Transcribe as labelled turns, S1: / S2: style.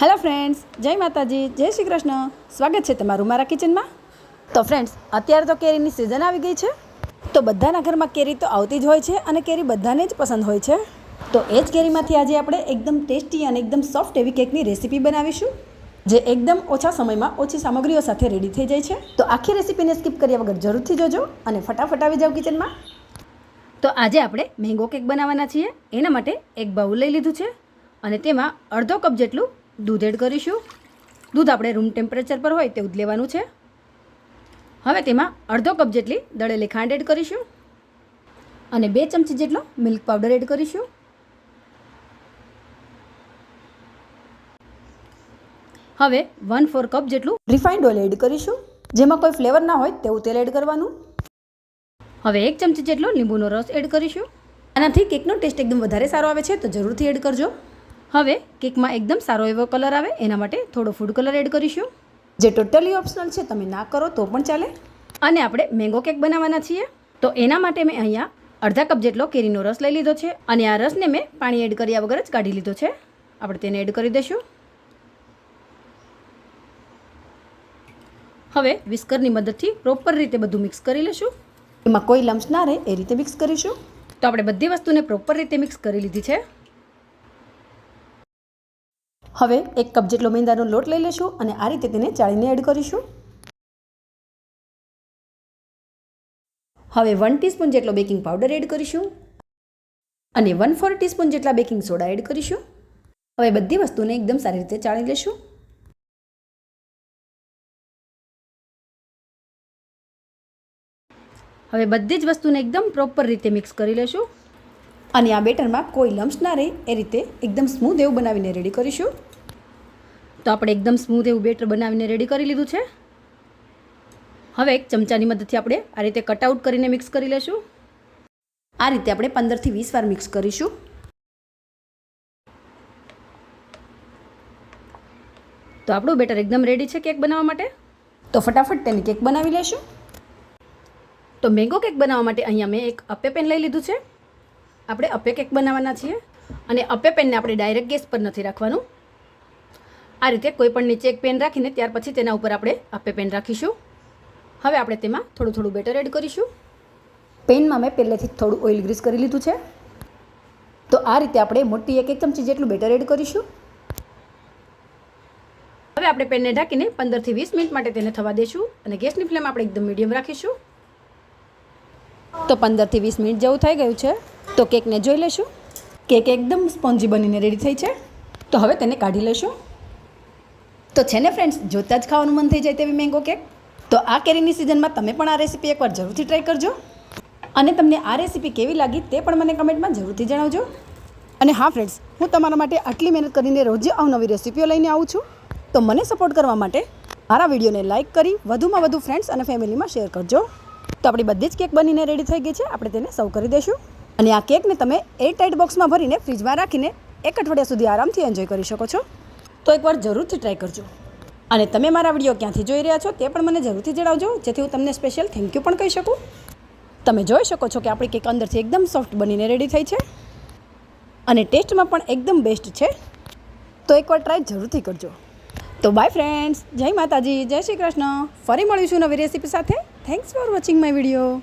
S1: Hello friends જય માતાજી. જય શ્રી કૃષ્ણ. સ્વાગત છે તમારું મારા કિચનમાં તો ફ્રેન્ડ્સ અત્યારે તો કેરીની સિઝન આવી ગઈ છે. તો બધાના ઘરમાં કેરી તો આવતી જ હોય છે અને કેરી બધાને જ પસંદ હોય છે. તો એ જ કેરીમાંથી આજે આપણે એકદમ ટેસ્ટી અને એકદમ સોફ્ટ એવી કેકની રેસીપી બનાવીશું, જે એકદમ ઓછા સમયમાં ઓછી સામગ્રીઓ સાથે રેડી થઈ જાય છે. તો આખી રેસીપીને સ્કીપ કર્યા વગર જરૂરથી જોજો અને ફટાફટ આવી જાઓ કિચનમાં તો આજે આપણે મેંગો કેક બનાવવાના છીએ. એના માટે એક બાઉલ લઈ લીધું છે અને તેમાં અડધો કપ જેટલું દૂધ એડ કરીશું. દૂધ આપણે રૂમ ટેમ્પરેચર પર હોય તેવું જ લેવાનું છે. હવે તેમાં અડધો કપ જેટલી દળેલી ખાંડ એડ કરીશું. અને બે ચમચી જેટલો મિલ્ક પાવડર એડ કરીશું. હવે વન ફોર કપ જેટલું રિફાઇન્ડ ઓઇલ એડ કરીશું. જેમાં કોઈ ફ્લેવર ના હોય તેવું તેલ એડ કરવાનું. હવે એક ચમચી જેટલો લીંબુનો રસ એડ કરીશું. આનાથી કેકનો ટેસ્ટ એકદમ વધારે સારો આવે છે, તો જરૂરથી એડ કરજો. હવે કેકમાં એકદમ સારો એવો કલર આવે એના માટે થોડો ફૂડ કલર એડ કરીશું. જે ટોટલી ઓપ્શનલ છે તમે ના કરો તો પણ ચાલે. અને આપણે મેંગો કેક બનાવવાના છીએ. તો એના માટે મેં અહીંયા અડધા કપ જેટલો કેરીનો રસ લઈ લીધો છે અને આ રસને મેં પાણી એડ કર્યા વગર જ કાઢી લીધો છે. આપણે તેને એડ કરી દઈશું. હવે વિસ્કરની મદદથી પ્રોપર રીતે બધું મિક્સ કરી લઈશું. એમાં કોઈ લમ્સ ના રહે એ રીતે મિક્સ કરીશું. તો આપણે બધી વસ્તુને પ્રોપર રીતે મિક્સ કરી લીધી છે. હવે એક કપ જેટલો મેંદાનો લોટ લઈ લઈશું અને આ રીતે તેને ચાળીને એડ કરીશું. હવે વન ટીસ્પૂન જેટલો બેકિંગ પાવડર એડ કરીશું અને વન ફોર ટીસ્પૂન જેટલા બેકિંગ સોડા એડ કરીશું. હવે બધી વસ્તુને એકદમ સારી રીતે ચાળી લઈશું હવે બધી જ વસ્તુને એકદમ પ્રોપર રીતે મિક્સ કરી લેશું. અને આ બેટરમાં કોઈ લમ્સ ના રહે, એ રીતે એકદમ સ્મૂધ એવું બનાવીને રેડી કરીશું. તો આપણે એકદમ સ્મૂધ એવું બેટર બનાવીને રેડી કરી લીધું છે. હવે એક ચમચાની મદદથી આપણે આ રીતે કટઆઉટ કરીને મિક્સ કરી લેશું. આ રીતે આપણે પંદરથી વીસ વાર મિક્સ કરીશું. તો આપણું બેટર એકદમ રેડી છે કેક બનાવવા માટે. તો ફટાફટ તેની કેક બનાવી લેશું. તો મેંગો કેક બનાવવા માટે અહીંયા મેં એક અપ્પે પેન લઈ લીધું છે. આપણે અપે કેક બનાવવાના છીએ અને અપે પેનને આપણે ડાયરેક્ટ ગેસ પર નથી રાખવાનું. આ રીતે કોઈ પણ નીચે એક પેન રાખીને ત્યાર પછી તેના ઉપર આપણે અપે પેન રાખીશું. હવે આપણે તેમાં થોડું થોડું બેટર એડ કરીશું. પેનમાં મેં પહેલેથી થોડું ઓઇલ ગ્રીસ કરી લીધું છે. તો આ રીતે આપણે મોટી એક એક ચમચી જેટલું બેટર એડ કરીશું. હવે આપણે પેનને ઢાંકીને પંદરથી વીસ મિનિટ માટે તેને થવા દઈશું અને ગેસની ફ્લેમ આપણે એકદમ મીડિયમ રાખીશું. તો પંદરથી વીસ મિનિટ જેવું થઈ ગયું છે. તો કેકને જોઈ લેશું? કેક એકદમ સ્પોન્જી બનીને રેડી થઈ છે. તો હવે તેને કાઢી લેશું. તો છે ને ફ્રેન્ડ્સ જોતાં જ ખાવાનું મન થઈ જાય તેવી મેંગો કેક તો આ કેરીની સિઝનમાં તમે પણ આ રેસીપી એકવાર જરૂરથી ટ્રાય કરજો. અને તમને આ રેસીપી કેવી લાગી તે પણ મને કમેન્ટમાં જરૂરથી જણાવજો. અને હા ફ્રેન્ડ્સ હું તમારા માટે આટલી મહેનત કરીને રોજ અવનવી રેસીપીઓ લઈને આવું છું. તો મને સપોર્ટ કરવા માટે મારા વિડીયોને લાઇક કરી વધુમાં વધુ ફ્રેન્ડ્સ અને ફેમિલીમાં શેર કરજો. તો આપણી બધી જ કેક બનીને રેડી થઈ ગઈ છે. આપણે તેને સર્વ કરી દઈશું અને આ કેકને તમે એર ટાઇટ બોક્સમાં ભરીને ફ્રીજમાં રાખીને એક અઠવાડિયા સુધી આરામથી એન્જોય કરી શકો છો. તો એકવાર જરૂરથી ટ્રાય કરજો. અને તમે મારા વીડિયો ક્યાંથી જોઈ રહ્યા છો તે પણ મને જરૂરથી જણાવજો, જેથી હું તમને સ્પેશિયલ થેન્ક યુ પણ કહી શકું. તમે જોઈ શકો છો કે આપણી કેક અંદરથી એકદમ સોફ્ટ બનીને રેડી થઈ છે. અને ટેસ્ટમાં પણ એકદમ બેસ્ટ છે. તો એકવાર ટ્રાય જરૂરથી કરજો. તો બાય ફ્રેન્ડ્સ જય માતાજી, જય શ્રી કૃષ્ણ. ફરી મળીશું નવી રેસીપી સાથે. Thanks for watching my video